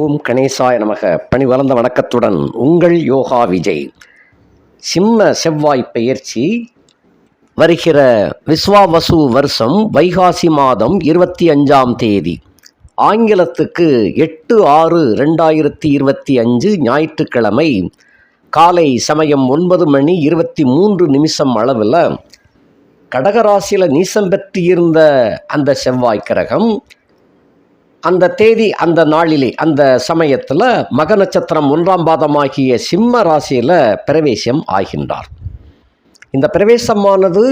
ஓம் கணேசாய நமக. பணி வளர்ந்த வணக்கத்துடன் உங்கள் யோகா விஜய். சிம்ம செவ்வாய் பெயர்ச்சி வருகிற விஸ்வாவசு வருஷம் வைகாசி மாதம் இருபத்தி அஞ்சாம் தேதி. ஆங்கிலத்துக்கு எட்டு ஆறு ரெண்டாயிரத்தி இருபத்தி அஞ்சு ஞாயிற்றுக்கிழமை காலை சமயம் ஒன்பது மணி இருபத்தி மூன்று நிமிஷம் அளவில் கடகராசியில் நீசம் பெற்று இருந்த அந்த செவ்வாய் கிரகம் அந்த தேதி அந்த நாளிலே அந்த சமயத்தில் மக நட்சத்திரம் ஒன்றாம் பாதமாகிய சிம்ம ராசியில் பிரவேசம் ஆகின்றார். இந்த பிரவேசமானது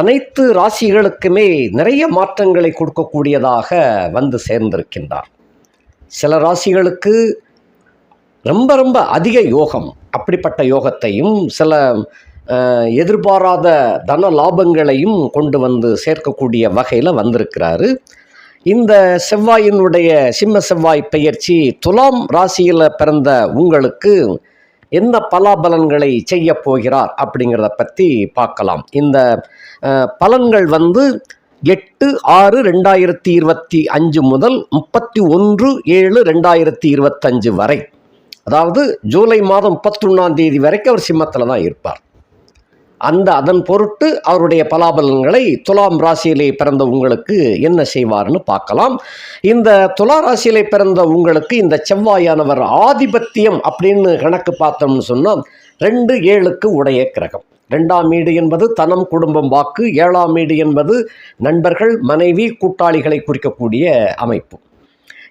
அனைத்து ராசிகளுக்குமே நிறைய மாற்றங்களை கொடுக்கக்கூடியதாக வந்து சேர்ந்திருக்கின்றார். சில ராசிகளுக்கு ரொம்ப ரொம்ப அதிக யோகம் அப்படிப்பட்ட யோகத்தையும் சில எதிர்பாராத தன லாபங்களையும் கொண்டு வந்து சேர்க்கக்கூடிய வகையில் வந்திருக்கிறாரு. இந்த செவ்வாயினுடைய சிம்ம செவ்வாய் பெயர்ச்சி துலாம் ராசியில் பிறந்த உங்களுக்கு என்ன பலாபலன்களை செய்ய போகிறார் அப்படிங்கிறத பற்றி பார்க்கலாம். இந்த பலன்கள் வந்து எட்டு ஆறு ரெண்டாயிரத்தி இருபத்தி அஞ்சு முதல் முப்பத்தி ஒன்று ஏழு ரெண்டாயிரத்தி இருபத்தஞ்சு வரை. அதாவது ஜூலை மாதம் முப்பத்தொன்னாம் தேதி வரைக்கும் அவர் சிம்மத்தில் தான் இருப்பார். அந்த அதன் பொருட்டு அவருடைய பலாபலன்களை துலாம் ராசியிலே பிறந்த உங்களுக்கு என்ன செய்வார்னு பார்க்கலாம். இந்த துலா ராசியிலே பிறந்த உங்களுக்கு இந்த செவ்வாயானவர் ஆதிபத்தியம் அப்படின்னு கணக்கு பார்த்தோம்னு சொன்னால் ரெண்டு ஏழுக்கு உடைய கிரகம். ரெண்டாம் வீடு என்பது தனம் குடும்பம் வாக்கு. ஏழாம் வீடு என்பது நண்பர்கள் மனைவி கூட்டாளிகளை குறிக்கக்கூடிய அமைப்பு.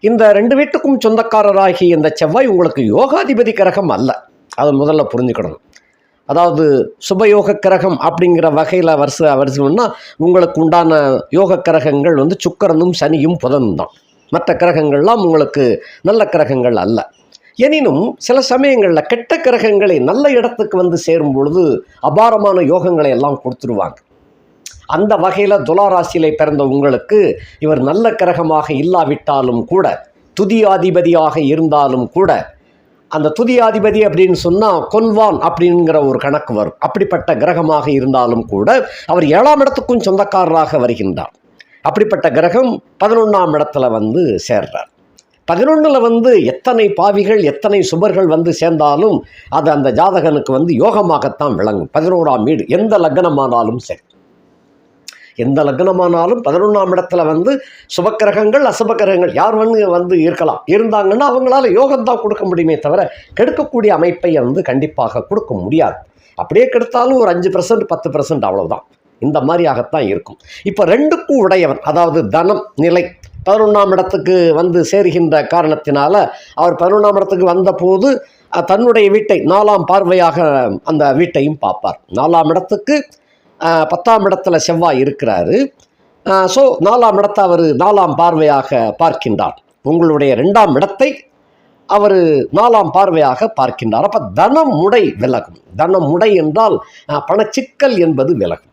இந்த ரெண்டு வீட்டுக்கும் சொந்தக்காரராகிய இந்த செவ்வாய் உங்களுக்கு யோகாதிபதி கிரகம் அல்ல. அதை முதல்ல புரிஞ்சுக்கணும். அதாவது சுபயோக கிரகம் அப்படிங்கிற வகையில் வருஷ வருஷம்னா உங்களுக்கு உண்டான யோக கிரகங்கள் வந்து சுக்கரனும் சனியும் புதனும் தான் மற்ற கிரகங்கள்லாம் உங்களுக்கு நல்ல கிரகங்கள் அல்ல. எனினும் சில சமயங்களில் கெட்ட கிரகங்களை நல்ல இடத்துக்கு வந்து சேரும் பொழுது அபாரமான யோகங்களை எல்லாம் கொடுத்துருவாங்க. அந்த வகையில் துளாராசியிலே பிறந்த உங்களுக்கு இவர் நல்ல கிரகமாக இல்லாவிட்டாலும் கூட துதியாதிபதியாக இருந்தாலும் கூட அந்த துதியாதிபதி அப்படின்னு சொன்னால் கொல்வான் அப்படிங்கிற ஒரு கணக்கு வரும். அப்படிப்பட்ட கிரகமாக இருந்தாலும் கூட அவர் ஏழாம் இடத்துக்கும் சொந்தக்காரராக வருகின்றார். அப்படிப்பட்ட கிரகம் பதினொன்றாம் இடத்துல வந்து சேர்றார். பதினொன்றில் வந்து எத்தனை பாவிகள் எத்தனை சுபர்கள் வந்து சேர்ந்தாலும் அது அந்த ஜாதகனுக்கு வந்து யோகமாகத்தான் விளங்கும். பதினோராம் வீடு எந்த லக்னமானாலும் சரி. எந்த லக்னமானாலும் பதினொன்றாம் இடத்துல வந்து சுபக்கிரகங்கள் அசுபக்கிரகங்கள் யார் வந்து வந்து இருக்கலாம் இருந்தாங்கன்னா அவங்களால யோகம்தான் கொடுக்க முடியுமே தவிர கெடுக்கக்கூடிய அமைப்பை வந்து கண்டிப்பாக கொடுக்க முடியாது. அப்படியே கெடுத்தாலும் ஒரு அஞ்சு பர்சன்ட் பத்து பர்சன்ட் அவ்வளோதான் இந்த மாதிரியாகத்தான் இருக்கும். இப்போ ரெண்டுக்கும் உடையவன் அதாவது தனம் நிலை பதினொன்றாம் இடத்துக்கு வந்து சேருகின்ற காரணத்தினால அவர் பதினொன்றாம் இடத்துக்கு வந்தபோது தன்னுடைய வீட்டை நாலாம் பார்வையாக அந்த வீட்டையும் பார்ப்பார். நாலாம் இடத்துக்கு பத்தாம் இடத்துல செவ்வாய் இருக்கிறாரு. ஸோ நாலாம் இடத்தை அவர் நாலாம் பார்வையாக பார்க்கின்றார். உங்களுடைய ரெண்டாம் இடத்தை அவர் நாலாம் பார்வையாக பார்க்கின்றார். அப்போ தனம் முடை விலகும். தனம் முடை என்றால் பணச்சிக்கல் என்பது விலகும்.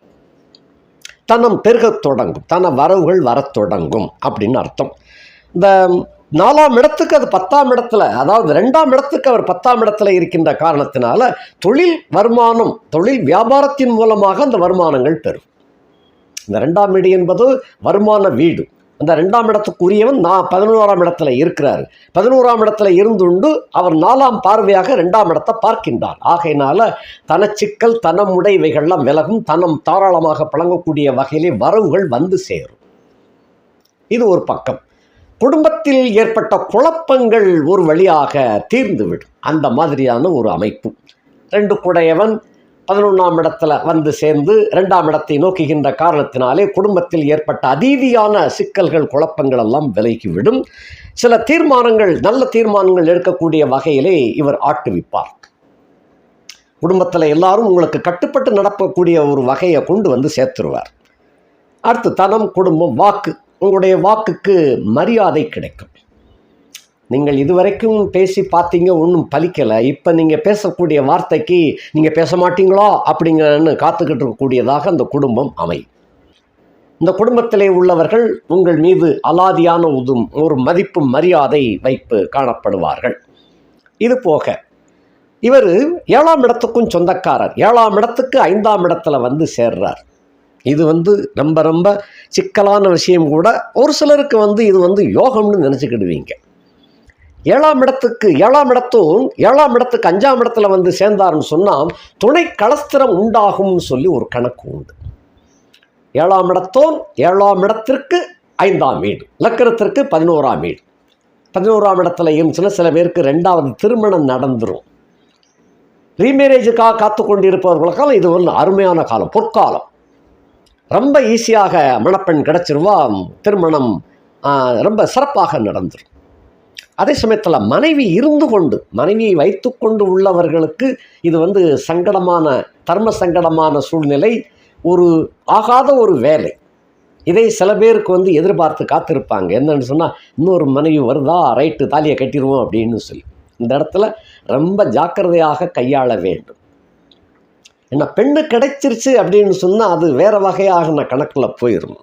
தனம் பெருகத் தொடங்கும். தன வரவுகள் வரத் தொடங்கும் அப்படின்னு அர்த்தம். இந்த நாலாம் இடத்துக்கு அது பத்தாம் இடத்துல அதாவது ரெண்டாம் இடத்துக்கு அவர் பத்தாம் இடத்துல இருக்கின்ற காரணத்தினால தொழில் வருமானம் தொழில் வியாபாரத்தின் மூலமாக அந்த வருமானங்கள் பெறும். இந்த ரெண்டாம் வீடு என்பது வருமான வீடு. அந்த ரெண்டாம் இடத்துக்குரியவன் நான் பதினோராம் இடத்துல இருக்கிறார். பதினோராம் இடத்துல இருந்துண்டு அவர் நாலாம் பார்வையாக ரெண்டாம் இடத்தை பார்க்கின்றார். ஆகையினால தனச்சிக்கல் தனமுடைவைகள்லாம் விலகும் தனம் தாராளமாக பழங்கக்கூடிய வகையிலே வரவுகள் வந்து சேரும். இது ஒரு பக்கம். குடும்பத்தில் ஏற்பட்ட குழப்பங்கள் ஒரு வழியாக தீர்ந்துவிடும். அந்த மாதிரியான ஒரு அமைப்பு. ரெண்டு குடையவன் பதினொன்றாம் இடத்துல வந்து சேர்ந்து ரெண்டாம் இடத்தை நோக்குகின்ற காரணத்தினாலே குடும்பத்தில் ஏற்பட்ட அதீதியான சிக்கல்கள் குழப்பங்கள் எல்லாம் விலகிவிடும். சில தீர்மானங்கள் நல்ல தீர்மானங்கள் எடுக்கக்கூடிய வகையிலே இவர் ஆட்டுவிப்பார். குடும்பத்தில் எல்லாரும் உங்களுக்கு கட்டுப்பட்டு நடக்கக்கூடிய ஒரு வகையை கொண்டு வந்து சேர்த்துருவார். அடுத்து தனம் குடும்பம் வாக்கு. உங்களுடைய வாக்குக்கு மரியாதை கிடைக்கும். நீங்கள் இதுவரைக்கும் பேசி பார்த்தீங்க ஒன்றும் பலிக்கலை. இப்போ நீங்கள் பேசக்கூடிய வார்த்தைக்கு நீங்கள் பேச மாட்டீங்களா? அப்படிங்கன்னு காத்துக்கிட்டு இருக்கக்கூடியதாக அந்த குடும்பம் அமையும். இந்த குடும்பத்திலே உள்ளவர்கள் உங்கள் மீது அலாதியான உதும் ஒரு மதிப்பு மரியாதை வைப்பு காணப்படுவார்கள். இது போக இவர் ஏழாம் இடத்துக்கும் சொந்தக்காரர். ஏழாம் இடத்துக்கு ஐந்தாம் இடத்துல வந்து சேர்றார். இது வந்து ரொம்ப ரொம்ப சிக்கலான விஷயம் கூட ஒரு சிலருக்கு வந்து இது வந்து யோகம்னு நினச்சிக்கிடுவீங்க. ஏழாம் இடத்துக்கு ஏழாம் இடத்தும் ஏழாம் இடத்துக்கு அஞ்சாம் இடத்துல வந்து சேர்ந்தாருன்னு சொன்னால் துணை கலஸ்திரம் உண்டாகும்னு சொல்லி ஒரு கணக்கு உண்டு. ஏழாம் இடத்தோம் ஏழாம் இடத்திற்கு ஐந்தாம் வீடு லக்கரத்திற்கு பதினோராம் வீடு. பதினோராம் இடத்துல இருந்துச்சுன்னா சில பேருக்கு ரெண்டாவது திருமணம் நடந்துரும். ரீமேரேஜுக்காக காத்து கொண்டிருப்பவர்களுக்கெல்லாம் இது ஒரு அருமையான காலம் பொற்காலம். ரொம்ப ஈஸியாக மணப்பெண் கிடச்சிருவா திருமணம் ரொம்ப சிறப்பாக நடந்துரும். அதே சமயத்தில் மனைவி இருந்து கொண்டு மனைவியை வைத்துக்கொண்டு உள்ளவர்களுக்கு இது வந்து சங்கடமான தர்ம சங்கடமான சூழ்நிலை ஒரு ஆகாத ஒரு வேலை. இதை சில பேருக்கு வந்து எதிர்பார்த்து காத்திருப்பாங்க. என்னன்னு சொன்னால் இன்னொரு மனைவி வருதா? ரைட்டு தாலியை கட்டிடுவோம் அப்படின்னு சொல்லி. இந்த இடத்துல ரொம்ப ஜாக்கிரதையாக கையாள வேண்டும். என்ன பெண்ணு கிடைச்சிருச்சு அப்படின்னு சொன்னால் அது வேற வகையாக கணக்கில் போயிடும்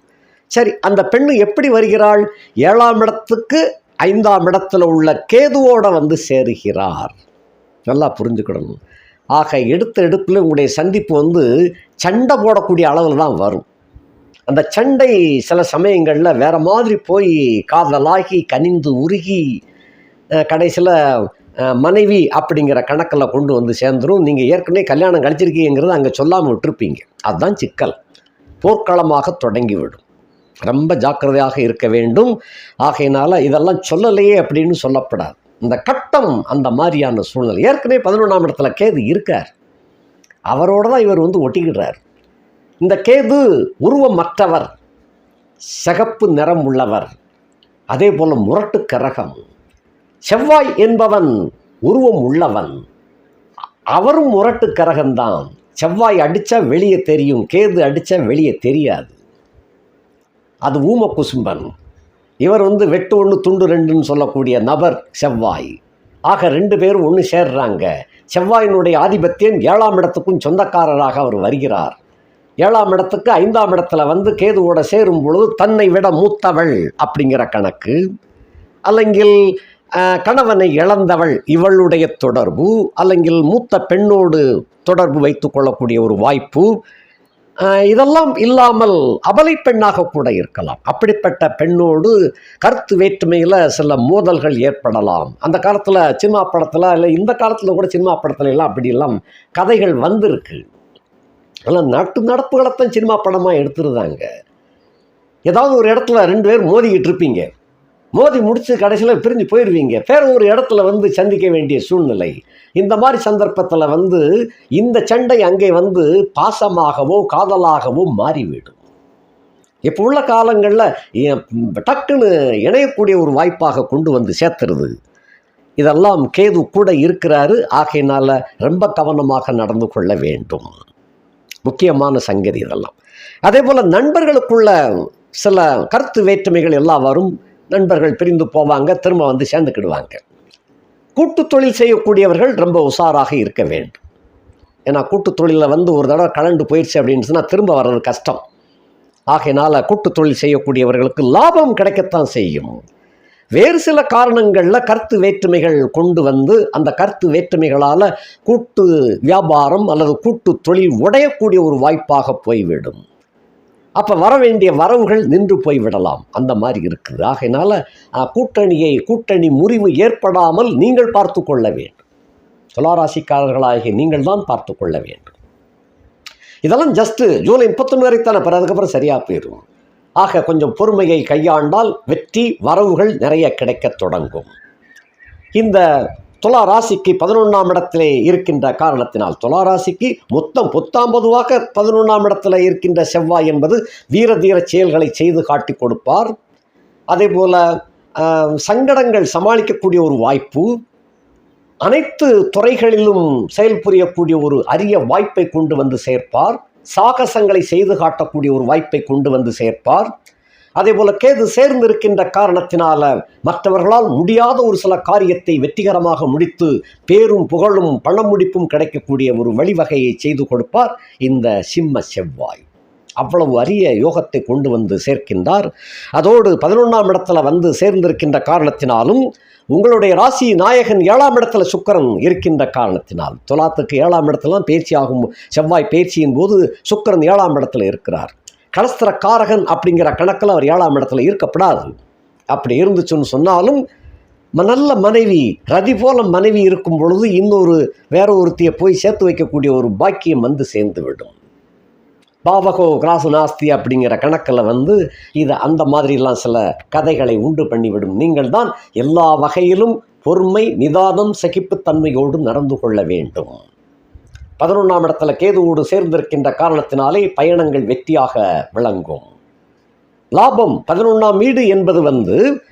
சரி அந்த பெண்ணு எப்படி வருகிறாள்? ஏழாம் இடத்துக்கு ஐந்தாம் இடத்துல உள்ள கேதுவோட வந்து சேருகிறார். நல்லா புரிஞ்சுக்கிடணும் ஆக எடுத்த எடுப்பில் உங்களுடைய சந்திப்பு வந்து சண்டை போடக்கூடிய அளவில் தான் வரும். அந்த சண்டை சில சமயங்களில் வேறு மாதிரி போய் காதலாகி கனிந்து உருகி கடைசியில் மனைவி அப்படிங்கிற கணக்கில் கொண்டு வந்து சேர்ந்துரும். நீங்கள் ஏற்கனவே கல்யாணம் கழிச்சிருக்கீங்கிறது அங்கே சொல்லாமல் விட்டுருப்பீங்க. அதுதான் சிக்கல். போர்க்களமாக தொடங்கிவிடும். ரொம்ப ஜாக்கிரதையாக இருக்க வேண்டும். ஆகையினால் இதெல்லாம் சொல்லலையே அப்படின்னு சொல்லப்படாது. இந்த கட்டம் அந்த மாதிரியான சூழ்நிலை. ஏற்கனவே பதினொன்றாம் இடத்துல கேது இருக்கார். அவரோட தான் இவர் வந்து ஒட்டிக்கிடுறார். இந்த கேது உருவமற்றவர். சிகப்பு நிறம் உள்ளவர். அதே போல் முரட்டு கரகம் செவ்வாய் என்பவன் உருவம் உள்ளவன். அவரும் முரட்டு கரகம்தான் செவ்வாய் அடித்தா வெளியே தெரியும் கேது அடித்தா வெளியே தெரியாது. அது ஊம குசும்பன் இவர் வந்து வெட்டு ஒன்று துண்டு ரெண்டுன்னு சொல்லக்கூடிய நபர் செவ்வாய். ஆக ரெண்டு பேரும் ஒன்று சேர்றாங்க. செவ்வாயினுடைய ஆதிபத்தியம் ஏழாம் இடத்துக்கும் சொந்தக்காரராக அவர் வருகிறார். ஏழாம் இடத்துக்கு ஐந்தாம் இடத்துல வந்து கேதுவோட சேரும் பொழுது தன்னை விட மூத்தவள் அப்படிங்கிற கணக்கு. அல்லங்கில் கணவனை இழந்தவள் இவளுடைய தொடர்பு அல்லங்கில் மூத்த பெண்ணோடு தொடர்பு வைத்து கொள்ளக்கூடிய ஒரு வாய்ப்பு. இதெல்லாம் இல்லாமல் அபலை பெண்ணாக கூட இருக்கலாம். அப்படிப்பட்ட பெண்ணோடு கருத்து வேற்றுமையில் சில மோதல்கள் ஏற்படலாம். அந்த காலத்தில் சினிமா படத்தில் இல்லை இந்த காலத்தில் கூட சினிமா படத்துல எல்லாம் அப்படியெல்லாம் கதைகள் வந்திருக்கு. அதெல்லாம் நட்டு நடப்புகளைத்தான் சினிமா படமாக எடுத்துருந்தாங்க ஏதாவது ஒரு இடத்துல ரெண்டு பேர் மோதிக்கிட்டு இருப்பீங்க. மோதி முடிச்சு கடைசியில் பிரிஞ்சு போயிடுவீங்க வேற ஒரு இடத்துல வந்து சந்திக்க வேண்டிய சூழ்நிலை. இந்த மாதிரி சந்தர்ப்பத்தில் வந்து இந்த சண்டை அங்கே வந்து பாசமாகவோ காதலாகவோ மாறிவிடும். இப்போ உள்ள காலங்களில் டக்குன்னு இணையக்கூடிய ஒரு வாய்ப்பாக கொண்டு வந்து சேர்த்துருது இதெல்லாம் கேது கூட இருக்கிறாரு ஆகையினால் ரொம்ப கவனமாக நடந்து கொள்ள வேண்டும். முக்கியமான சங்கதி இதெல்லாம். அதே போல் நண்பர்களுக்குள்ள சில கருத்து வேற்றுமைகள் எல்லாம் வரும். நண்பர்கள் பிரிந்து போவாங்க திரும்ப வந்து சேர்ந்துக்கிடுவாங்க. கூட்டு தொழில் செய்யக்கூடியவர்கள் ரொம்ப உஷாராக இருக்க வேண்டும். ஏன்னா கூட்டு தொழிலில் வந்து ஒரு தடவை கலண்டு போயிடுச்சு அப்படின்னு சொன்னால் திரும்ப வர்றது கஷ்டம். ஆகையினால் கூட்டு தொழில் செய்யக்கூடியவர்களுக்கு லாபம் கிடைக்கத்தான் செய்யும். வேறு சில காரணங்களில் கருத்து வேற்றுமைகள் கொண்டு வந்து அந்த கருத்து வேற்றுமைகளால் கூட்டு வியாபாரம் அல்லது கூட்டு தொழில் உடையக்கூடிய ஒரு வாய்ப்பாக போய்விடும். அப்போ வர வேண்டிய வரவுகள் நின்று போய்விடலாம் அந்த மாதிரி இருக்குது. ஆகையினால கூட்டணியை கூட்டணி முறிவு ஏற்படாமல் நீங்கள் பார்த்து கொள்ள வேண்டும். துளாராசிக்காரர்களாகிய நீங்கள் தான் பார்த்து கொள்ள வேண்டும். இதெல்லாம் ஜஸ்ட்டு ஜூலை முப்பத்தொன்று வரைத்தானே பிறகு அதுக்கப்புறம் சரியாக போயிடும் ஆக கொஞ்சம் பொறுமையை கையாண்டால் வெற்றி வரவுகள் நிறைய கிடைக்கத் தொடங்கும். இந்த துலா ராசிக்கு பதினொன்றாம் இடத்திலே இருக்கின்ற காரணத்தினால் துலா ராசிக்கு மொத்தம் பொத்தாம் பொதுவாக பதினொன்றாம் இடத்துல இருக்கின்ற செவ்வாய் என்பது வீர தீர செயல்களை செய்து காட்டி கொடுப்பார். அதே போல் சங்கடங்கள் சமாளிக்கக்கூடிய ஒரு வாய்ப்பு அனைத்து துறைகளிலும் செயல்புரியக்கூடிய ஒரு அரிய வாய்ப்பை கொண்டு வந்து சேர்ப்பார். சாகசங்களை செய்து காட்டக்கூடிய ஒரு வாய்ப்பை கொண்டு வந்து சேர்ப்பார். அதே போல கேது சேர்ந்திருக்கின்ற காரணத்தினால மற்றவர்களால் முடியாத ஒரு சில காரியத்தை வெற்றிகரமாக முடித்து பேரும் புகழும் பணமுடிப்பும் கிடைக்கக்கூடிய ஒரு வழிவகையை செய்து கொடுப்பார் இந்த சிம்ம செவ்வாய். அவ்வளவு அரிய யோகத்தை கொண்டு வந்து சேர்க்கின்றார். அதோடு பதினொன்றாம் இடத்துல வந்து சேர்ந்திருக்கின்ற காரணத்தினாலும் உங்களுடைய ராசி நாயகன் ஏழாம் இடத்துல சுக்கிரன் இருக்கின்ற காரணத்தினால் துலாத்துக்கு ஏழாம் இடத்துல பயிற்சி ஆகும் செவ்வாய் பயிற்சியின் போது சுக்கிரன் ஏழாம் இடத்துல இருக்கிறார். கலஸ்திர காரகன் அப்படிங்கிற கணக்கில் அவர் ஏழாம் இடத்துல இருக்கப்படாது. அப்படி இருந்துச்சுன்னு சொன்னாலும் நல்ல மனைவி ரதி போல மனைவி இருக்கும் பொழுது இன்னொரு வேற ஒருத்தியை போய் சேர்த்து வைக்கக்கூடிய ஒரு பாக்கியம் வந்து சேர்ந்து விடும் பாவகோ கிராசு நாஸ்தி அப்படிங்கிற கணக்கில் வந்து இது அந்த மாதிரிலாம் சில கதைகளை உண்டு பண்ணிவிடும். நீங்கள் தான் எல்லா வகையிலும் பொறுமை நிதானம் சகிப்புத்தன்மையோடு நடந்து கொள்ள வேண்டும். பதினொன்றாம் இடத்துல கேதுவோடு சேர்ந்திருக்கின்ற காரணத்தினாலே பயணங்கள் வெற்றியாக விளங்கும். லாபம் பதினொன்றாம் வீடு என்பது வந்து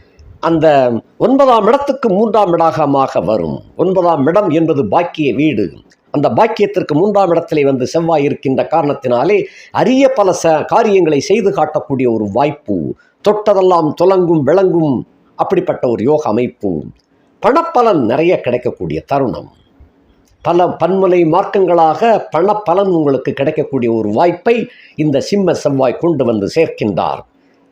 அந்த ஒன்பதாம் இடத்துக்கு மூன்றாம் இடமாக வரும். ஒன்பதாம் இடம் என்பது பாக்கிய வீடு. அந்த பாக்கியத்திற்கு மூன்றாம் இடத்திலே வந்து செவ்வாய் இருக்கின்ற காரணத்தினாலே அரிய பல ச காரியங்களை செய்து காட்டக்கூடிய ஒரு வாய்ப்பு. தொட்டதெல்லாம் துலங்கும் விளங்கும் அப்படிப்பட்ட ஒரு யோக அமைப்பு. பணப்பலன் நிறைய கிடைக்கக்கூடிய தருணம். பல பன்முலை மார்க்கங்களாக பணப்பலன் உங்களுக்கு கிடைக்கக்கூடிய ஒரு வாய்ப்பை இந்த சிம்ம செவ்வாய் கொண்டு வந்து சேர்க்கின்றார்.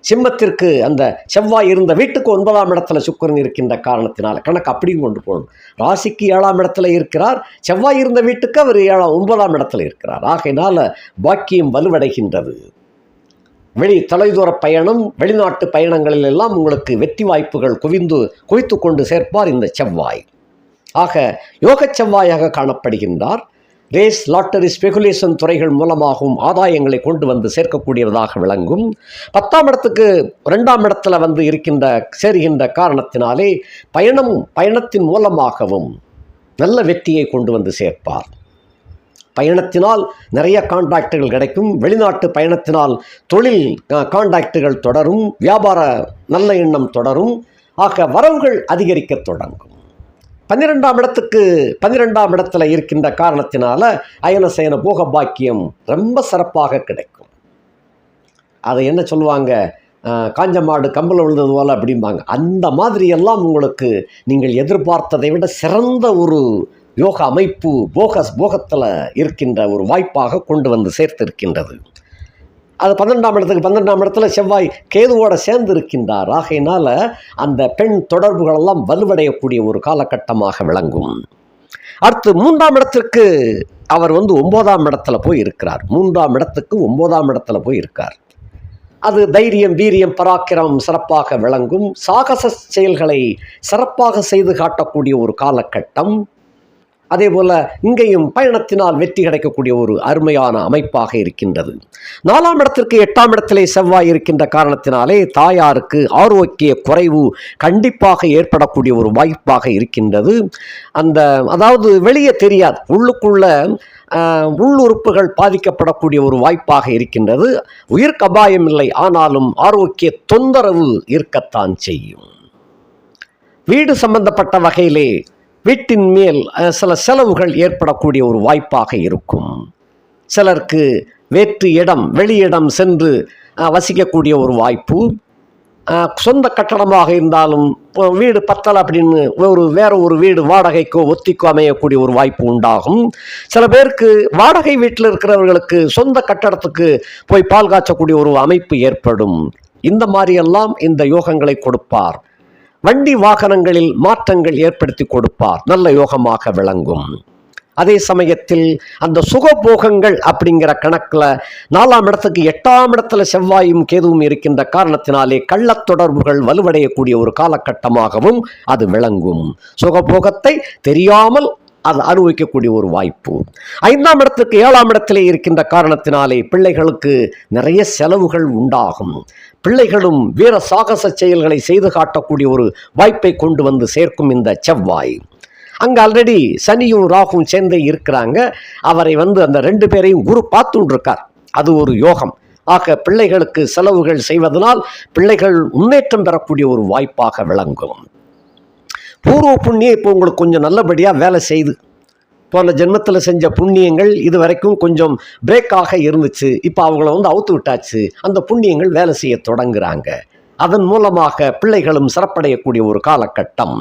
சிம்மத்திற்கு அந்த செவ்வாய் இருந்த வீட்டுக்கு ஒன்பதாம் இடத்துல சுக்கரன் இருக்கின்ற காரணத்தினால் கணக்கு அப்படியும் கொண்டு போகணும். ராசிக்கு ஏழாம் இடத்துல இருக்கிறார். செவ்வாய் இருந்த வீட்டுக்கு அவர் ஏழாம் ஒன்பதாம் இடத்துல இருக்கிறார். ஆகையினால் பாக்கியம் வலுவடைகின்றது. வெளி தொலைதூர பயணம் வெளிநாட்டு பயணங்களில் எல்லாம் உங்களுக்கு வெற்றி வாய்ப்புகள் குவிந்து குவித்து கொண்டு சேர்ப்பார் இந்த செவ்வாய். ஆக யோகச் செவ்வாயாக காணப்படுகின்றார். ரேஸ் லாட்டரி ஸ்பெகுலேஷன் துறைகள் மூலமாகவும் ஆதாயங்களை கொண்டு வந்து சேர்க்கக்கூடியதாக விளங்கும். பத்தாம் இடத்துக்கு ரெண்டாம் இடத்துல வந்து இருக்கின்ற சேருகின்ற காரணத்தினாலே பயணம் பயணத்தின் மூலமாகவும் நல்ல வெற்றியை கொண்டு வந்து சேர்ப்பார். பயணத்தினால் நிறைய கான்டாக்டுகள் கிடைக்கும். வெளிநாட்டு பயணத்தினால் தொழில் கான்டாக்டுகள் தொடரும். வியாபார நல்ல எண்ணம் தொடரும். ஆக வரவுகள் அதிகரிக்கத் தொடங்கும். பன்னிரெண்டாம் இடத்துக்கு பன்னிரெண்டாம் இடத்துல இருக்கின்ற காரணத்தினால அயனசயன போக பாக்கியம் ரொம்ப சிறப்பாக கிடைக்கும். அதை என்ன சொல்லுவாங்க? காஞ்ச மாடு கம்பல் விழுந்தது போல் அப்படிம்பாங்க. அந்த மாதிரி எல்லாம் உங்களுக்கு நீங்கள் எதிர்பார்த்ததை விட சிறந்த ஒரு யோக அமைப்பு போக போகத்தில் இருக்கின்ற ஒரு வாய்ப்பாக கொண்டு வந்து சேர்த்திருக்கின்றது. அது பன்னெண்டாம் இடத்துக்கு பன்னெண்டாம் இடத்துல செவ்வாய் கேதுவோட சேர்ந்து இருக்கின்றார் ஆகையினால் அந்த பெண் தொடர்புகளெல்லாம் வலுவடையக்கூடிய ஒரு காலகட்டமாக விளங்கும். அடுத்து மூன்றாம் இடத்திற்கு அவர் வந்து ஒன்பதாம் இடத்துல போய் இருக்கிறார் மூன்றாம் இடத்துக்கு ஒன்பதாம் இடத்துல போய் இருக்கார் அது தைரியம் வீரியம் பராக்கிரமம் சிறப்பாக விளங்கும். சாகச செயல்களை சிறப்பாக செய்து காட்டக்கூடிய ஒரு காலகட்டம். அதே போல் இங்கேயும் பயணத்தினால் வெற்றி கிடைக்கக்கூடிய ஒரு அருமையான அமைப்பாக இருக்கின்றது. நாலாம் இடத்திற்கு எட்டாம் இடத்திலே செவ்வாய் இருக்கின்ற காரணத்தினாலே தாயாருக்கு ஆரோக்கிய குறைவு கண்டிப்பாக ஏற்படக்கூடிய ஒரு வாய்ப்பாக இருக்கின்றது. அந்த அதாவது வெளியே தெரியாது. உள்ளுக்குள்ள உள்ளுறுப்புகள் பாதிக்கப்படக்கூடிய ஒரு வாய்ப்பாக இருக்கின்றது. உயிர்க்கு அபாயம் இல்லை. ஆனாலும் ஆரோக்கிய தொந்தரவு இருக்கத்தான் செய்யும். வீடு சம்பந்தப்பட்ட வகையிலே வீட்டின் மேல் சில செலவுகள் ஏற்படக்கூடிய ஒரு வாய்ப்பாக இருக்கும். சிலருக்கு வேற்று இடம் வெளியிடம் சென்று வசிக்கக்கூடிய ஒரு வாய்ப்பு. சொந்த கட்டடமாக இருந்தாலும் வீடு பத்தலை அப்படின்னு ஒரு வேற ஒரு வீடு வாடகைக்கோ ஒத்திக்கோ அமையக்கூடிய ஒரு வாய்ப்பு உண்டாகும். சில பேருக்கு வாடகை வீட்டில் இருக்கிறவர்களுக்கு சொந்த கட்டடத்துக்கு போய் பால் காய்ச்சக்கூடிய ஒரு அமைப்பு ஏற்படும். இந்த மாதிரியெல்லாம் இந்த யோகங்களை கொடுப்பார். வண்டி வாகனங்களில் மாற்றங்கள் ஏற்படுத்தி கொடுப்பார். நல்ல யோகமாக விளங்கும். அதே சமயத்தில் அந்த சுகபோகங்கள் அப்படிங்கிற கணக்கில் நாலாம் இடத்துக்கு எட்டாம் இடத்துல செவ்வாயும் கேதுவும் இருக்கின்ற காரணத்தினாலே கள்ளத் தொடர்புகள் வலுவடையக்கூடிய ஒரு காலகட்டமாகவும் அது விளங்கும். சுகபோகத்தை தெரியாமல் அது அனுபவிக்கக்கூடிய ஒரு வாய்ப்பு. ஐந்தாம் இடத்துக்கு ஏழாம் இடத்திலே இருக்கின்ற காரணத்தினாலே பிள்ளைகளுக்கு நிறைய செலவுகள் உண்டாகும். பிள்ளைகளும் வீர சாகச செயல்களை செய்து காட்டக்கூடிய ஒரு வாய்ப்பை கொண்டு வந்து சேர்க்கும் இந்த செவ்வாய். அங்கே ஆல்ரெடி சனியும் ராகும் சேர்ந்தே இருக்கிறாங்க. அவரை வந்து அந்த ரெண்டு பேரையும் குரு பார்த்துருக்கார் அது ஒரு யோகம். ஆக பிள்ளைகளுக்கு செலவுகள் செய்வதனால் பிள்ளைகள் முன்னேற்றம் பெறக்கூடிய ஒரு வாய்ப்பாக விளங்கும். பூர்வ புண்ணியம் இப்போ உங்களுக்கு கொஞ்சம் நல்லபடியாக வேலை செய்யுது போன ஜென்மத்தில் செஞ்ச புண்ணியங்கள் இது வரைக்கும் கொஞ்சம் பிரேக்காக இருந்துச்சு. இப்போ அவங்கள வந்து அவுத்து விட்டாச்சு. அந்த புண்ணியங்கள் வேலை செய்ய தொடங்குறாங்க. அதன் மூலமாக பிள்ளைகளும் சிறப்படையக்கூடிய ஒரு காலகட்டம்.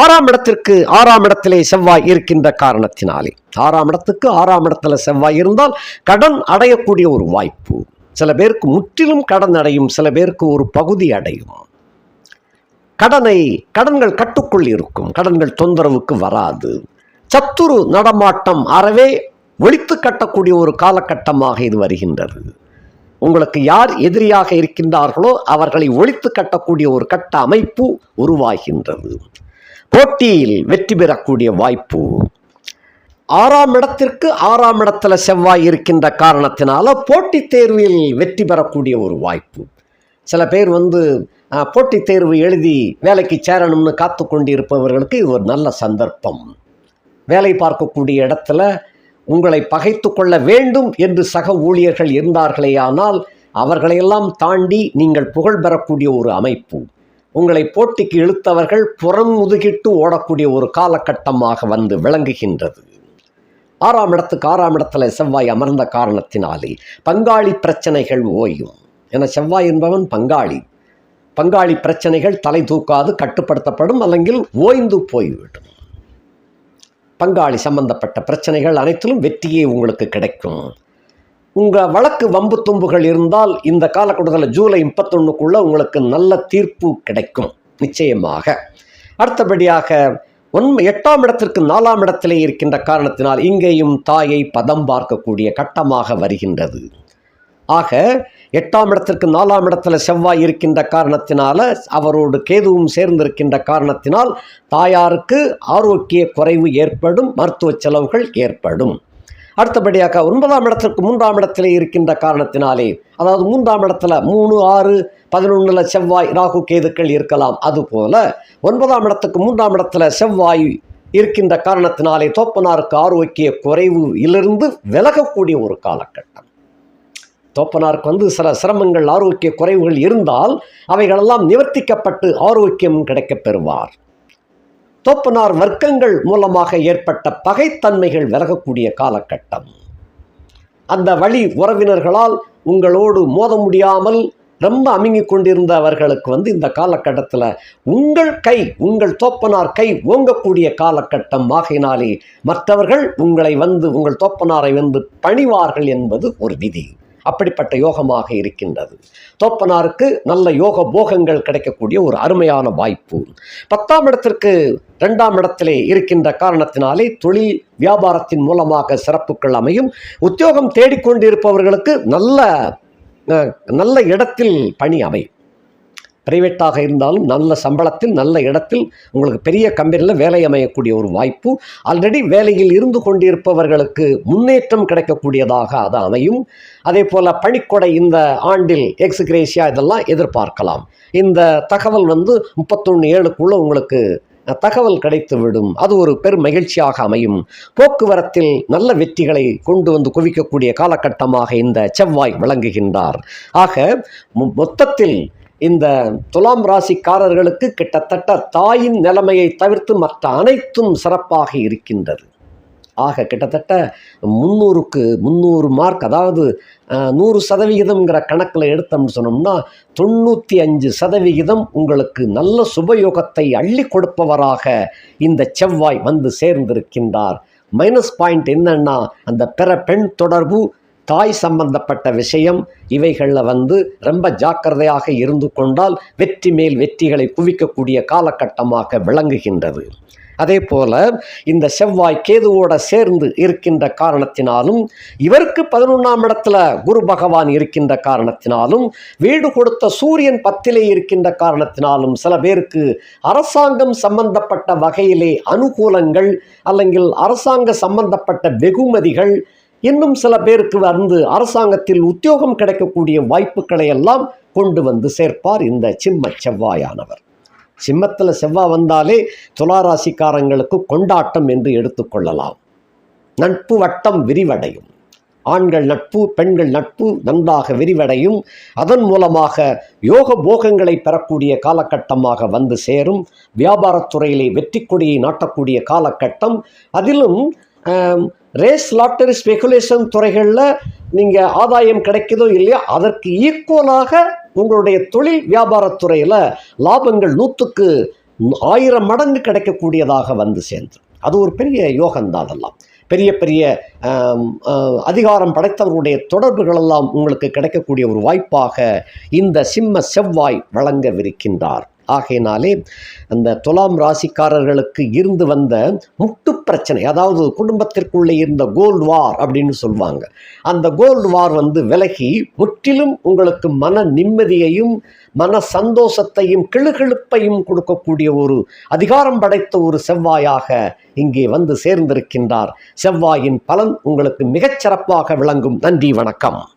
ஆறாம் இடத்திற்கு ஆறாம் இடத்திலே செவ்வாய் இருக்கின்ற காரணத்தினாலே. ஆறாம் இடத்துக்கு ஆறாம் இடத்துல செவ்வாய் இருந்தால் கடன் அடையக்கூடிய ஒரு வாய்ப்பு. சில பேருக்கு முற்றிலும் கடன் அடையும் சில பேருக்கு ஒரு பகுதி அடையும். கடனை கடன்கள் கட்டுக்குள் இருக்கும். கடன்கள் தொந்தரவுக்கு வராது. சத்துரு நடமாட்டம் அறவே ஒழித்து கட்டக்கூடிய ஒரு காலகட்டமாக இது வருகின்றது. உங்களுக்கு யார் எதிரியாக இருக்கின்றார்களோ அவர்களை ஒழித்து கட்டக்கூடிய ஒரு கட்ட அமைப்பு உருவாகின்றது. போட்டியில் வெற்றி பெறக்கூடிய வாய்ப்பு. ஆறாம் இடத்திற்கு ஆறாம் இடத்துல செவ்வாய் இருக்கின்ற காரணத்தினால போட்டித் தேர்வில் வெற்றி பெறக்கூடிய ஒரு வாய்ப்பு. சில பேர் வந்து போட்டித் தேர்வு எழுதி வேலைக்கு சேரணும்னு காத்து கொண்டிருப்பவர்களுக்கு இது ஒரு நல்ல சந்தர்ப்பம். வேலை பார்க்கக்கூடிய இடத்துல உங்களை பகைத்து கொள்ள வேண்டும் என்று சக ஊழியர்கள் இருந்தார்களேயானால் அவர்களையெல்லாம் தாண்டி நீங்கள் புகழ் பெறக்கூடிய ஒரு அமைப்பு. உங்களை போட்டிக்கு இழுத்தவர்கள் புறம் முதுகிட்டு ஓடக்கூடிய ஒரு காலகட்டமாக வந்து விளங்குகின்றது. ஆறாம் இடத்துக்கு ஆறாம் இடத்துல செவ்வாய் அமர்ந்த காரணத்தினாலே பங்காளி பிரச்சனைகள் ஓயும். என செவ்வாய் என்பவன் பங்காளி. பங்காளி பிரச்சனைகள் தலை தூக்காது கட்டுப்படுத்தப்படும் അല്ലെങ്കിൽ ஓய்ந்து போய்விடும் பங்காளி சம்பந்தப்பட்ட பிரச்சனைகள் அனைத்திலும் வெற்றியே உங்களுக்கு கிடைக்கும் உங்கள் வழக்கு வம்பு தும்புகள் இருந்தால் இந்த காலகட்டத்தில் ஜூலை முப்பத்தொன்னுக்குள்ளே உங்களுக்கு நல்ல தீர்ப்பு கிடைக்கும் நிச்சயமாக அடுத்தபடியாக உண்மை எட்டாம் இடத்திற்கு நாலாம் இடத்திலே இருக்கின்ற காரணத்தினால் இங்கேயும் தாயை பதம் பார்க்கக்கூடிய கட்டமாக வருகின்றது ஆக எட்டாம் இடத்திற்கு நாலாம் இடத்துல செவ்வாய் இருக்கின்ற காரணத்தினால அவரோடு கேதுவும் சேர்ந்திருக்கின்ற காரணத்தினால் தாயாருக்கு ஆரோக்கிய குறைவு ஏற்படும் மருத்துவ செலவுகள் ஏற்படும். அடுத்தபடியாக ஒன்பதாம் இடத்திற்கு மூன்றாம் இடத்திலே இருக்கின்ற காரணத்தினாலே அதாவது மூன்றாம் இடத்துல மூணு ஆறு பதினொன்றில் செவ்வாய் ராகு கேதுக்கள் இருக்கலாம். அதுபோல ஒன்பதாம் இடத்துக்கு மூன்றாம் இடத்துல செவ்வாய் இருக்கின்ற காரணத்தினாலே தோப்பனாருக்கு ஆரோக்கிய குறைவிலிருந்து விலகக்கூடிய ஒரு காலகட்டம். தோப்பனாருக்கு வந்து சில சிரமங்கள் ஆரோக்கிய குறைவுகள் இருந்தால் அவைகளெல்லாம் நிவர்த்திக்கப்பட்டு ஆரோக்கியம் கிடைக்கப் பெறுவார். தோப்பனார் வர்க்கங்கள் மூலமாக ஏற்பட்ட பகைத்தன்மைகள் விலகக்கூடிய காலகட்டம். அந்த வழி உறவினர்களால் உங்களோடு மோத முடியாமல் ரொம்ப அமுங்கி கொண்டிருந்தவர்களுக்கு வந்து இந்த காலகட்டத்தில் உங்கள் கை உங்கள் தோப்பனார் கை ஓங்கக்கூடிய காலகட்டம் ஆகையினாலே மற்றவர்கள் உங்களை வந்து உங்கள் தோப்பனாரை வந்து பணிவார்கள் என்பது ஒரு விதி. அப்படிப்பட்ட யோகமாக இருக்கின்றது. தோப்பனாருக்கு நல்ல யோக போகங்கள் கிடைக்கக்கூடிய ஒரு அருமையான வாய்ப்பு. பத்தாம் இடத்திற்கு ரெண்டாம் இடத்திலே இருக்கின்ற காரணத்தினாலே தொழில் வியாபாரத்தின் மூலமாக சிறப்புகள் அமையும். உத்தியோகம் தேடிக்கொண்டிருப்பவர்களுக்கு நல்ல நல்ல இடத்தில் பணி அமையும். பிரைவேட்டாக இருந்தாலும் நல்ல சம்பளத்தில் நல்ல இடத்தில் உங்களுக்கு பெரிய கம்பெனியில் வேலை அமையக்கூடிய ஒரு வாய்ப்பு. ஆல்ரெடி வேலையில் இருந்து கொண்டிருப்பவர்களுக்கு முன்னேற்றம் கிடைக்கக்கூடியதாக அது அமையும். அதே போல் பணிக்கொடை இந்த ஆண்டில் எக்ஸிகிரேஷியா இதெல்லாம் எதிர்பார்க்கலாம். இந்த தகவல் வந்து முப்பத்தொன்று ஏழுக்குள்ளே உங்களுக்கு தகவல் கிடைத்துவிடும். அது ஒரு பெரும் மகிழ்ச்சியாக அமையும். போக்குவரத்தில் நல்ல வெற்றிகளை கொண்டு வந்து குவிக்கக்கூடிய காலகட்டமாக இந்த செவ்வாய் விளங்குகின்றார். ஆக மொ- மொத்தத்தில் இந்த துலாம் ராசிக்காரர்களுக்கு கிட்டத்தட்ட தாயின் நிலைமையை தவிர்த்து மற்ற அனைத்தும் சிறப்பாக இருக்கின்றது. ஆக கிட்டத்தட்ட முந்நூறுக்கு முந்நூறு மார்க் அதாவது நூறு சதவிகிதம்ங்கிற கணக்கில் எடுத்தோம்னு சொன்னோம்னா தொண்ணூற்றி அஞ்சு சதவிகிதம் உங்களுக்கு நல்ல சுபயோகத்தை அள்ளி கொடுப்பவராக இந்த செவ்வாய் வந்து சேர்ந்திருக்கின்றார். மைனஸ் பாயிண்ட் என்னன்னா அந்த பிற பெண் தொடர்பு தாய் சம்பந்தப்பட்ட விஷயம் இவைகளில் வந்து ரொம்ப ஜாக்கிரதையாக இருந்து கொண்டால் வெற்றி மேல் வெற்றிகளை குவிக்கக்கூடிய காலகட்டமாக விளங்குகின்றது. அதே போல இந்த செவ்வாய் கேதுவோட சேர்ந்து இருக்கின்ற காரணத்தினாலும் இவருக்கு பதினொன்றாம் இடத்துல குரு பகவான் இருக்கின்ற காரணத்தினாலும் வீடு கொடுத்த சூரியன் பத்திலே இருக்கின்ற காரணத்தினாலும் சில பேருக்கு அரசாங்கம் சம்பந்தப்பட்ட வகையிலே அனுகூலங்கள் அல்லங்கில் அரசாங்க சம்பந்தப்பட்ட வெகுமதிகள் இன்னும் சில பேருக்கு வந்து அரசாங்கத்தில் உத்தியோகம் கிடைக்கக்கூடிய வாய்ப்புகளை எல்லாம் கொண்டு வந்து சேர்ப்பார் இந்த சிம்ம செவ்வாயானவர். சிம்மத்தில் செவ்வாய் வந்தாலே துளாராசிக்காரங்களுக்கு கொண்டாட்டம் என்று எடுத்துக்கொள்ளலாம் நட்பு வட்டம் விரிவடையும். ஆண்கள் நட்பு பெண்கள் நட்பு நன்றாக விரிவடையும். அதன் மூலமாக யோக போகங்களை பெறக்கூடிய காலகட்டமாக வந்து சேரும். வியாபாரத்துறையிலே வெற்றி கொடியை நாட்டக்கூடிய காலகட்டம். அதிலும் ரேஸ் லாட்டரி ஸ்பெகுலேஷன் துறைகளில் நீங்கள் ஆதாயம் கிடைக்குதோ இல்லையோ அதற்கு ஈக்குவலாக உங்களுடைய தொழில் வியாபாரத்துறையில் லாபங்கள் நூற்றுக்கு ஆயிரம் மடங்கு கிடைக்கக்கூடியதாக வந்து சேர்ந்து. அது ஒரு பெரிய யோகந்தான் அதெல்லாம். பெரிய பெரிய அதிகாரம் படைத்தவர்களுடைய தொடர்புகளெல்லாம் உங்களுக்கு கிடைக்கக்கூடிய ஒரு வாய்ப்பாக இந்த சிம்ம செவ்வாய் வழங்கவிருக்கின்றார். ஆகையினாலே அந்த துலாம் ராசிக்காரர்களுக்கு இருந்து வந்த முட்டு பிரச்சனை அதாவது குடும்பத்திற்குள்ளே இருந்த கோல்டு வார் அப்படின்னு சொல்லுவாங்க அந்த கோல்டு வார் வந்து விலகி முற்றிலும் உங்களுக்கு மன நிம்மதியையும் மன சந்தோஷத்தையும் கிளுகிழுப்பையும் கொடுக்கக்கூடிய ஒரு அதிகாரம் படைத்த ஒரு செவ்வாயாக இங்கே வந்து சேர்ந்திருக்கின்றார். செவ்வாயின் பலன் உங்களுக்கு மிகச் சிறப்பாக விளங்கும். நன்றி வணக்கம்.